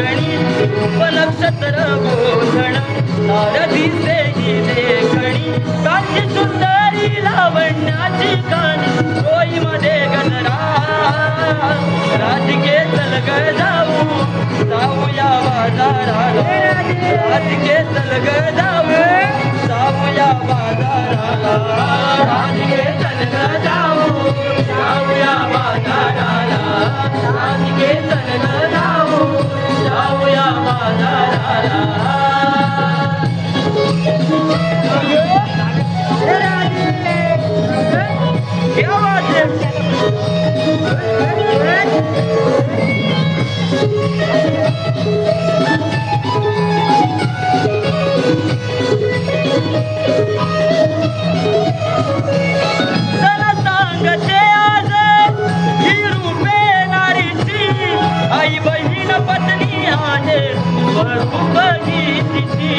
नवगणी उपनक्षत्र गोधण नारदी से देखणी कांची सुंदरी लावण्याची काणी डोईमध्ये मध्ये गणरा राजके तलग जाऊ जाऊया बाजाराला. राजके तलग जाऊ जाऊया बाजाराला. राजके तलग जाऊ जाऊया बाजाराला. राजके तलग जाऊया स्वरूप ही तिची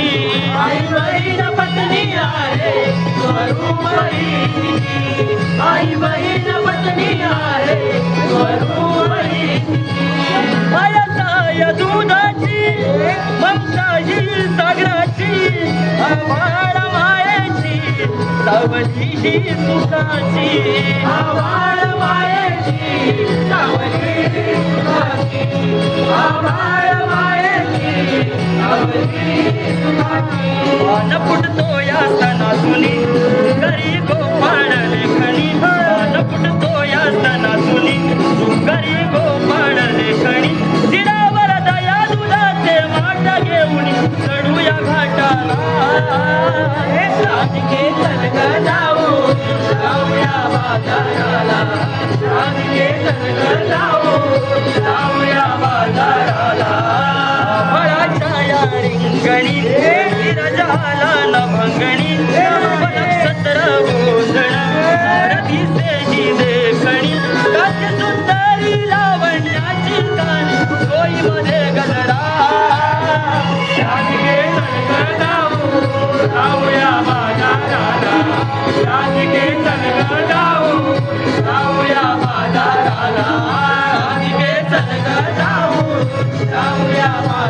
आई बहीण पत्नी आहे स्वरूप ही तिची आई बहीण पत्नी आहे स्वरूप ही तिची दुधाची ममता ही सागराची आभाळ मायेची सावली ही सुखाची आभाळ मायेची सावली ही सुखाची आभाळ सावली फुटतो या सणातुनी घरी गोपाळ लेखणी मान फुटतो या सणातुनी घरी गोपाळ लेखणी तिरावर दया दुधाचे माटा घेऊन चढूया घाटाला राजके तलग जाऊ जाऊया बाजाराला राजके तलग जाऊ जाऊया बाजाराला. विरजाला नभंगणी नक्षत्र गोंधळ सेजी देखणी काच सुंदरी लावण्याची काणी डोईमध्ये गजरा. राजके जाऊ जाऊया बाजाराला.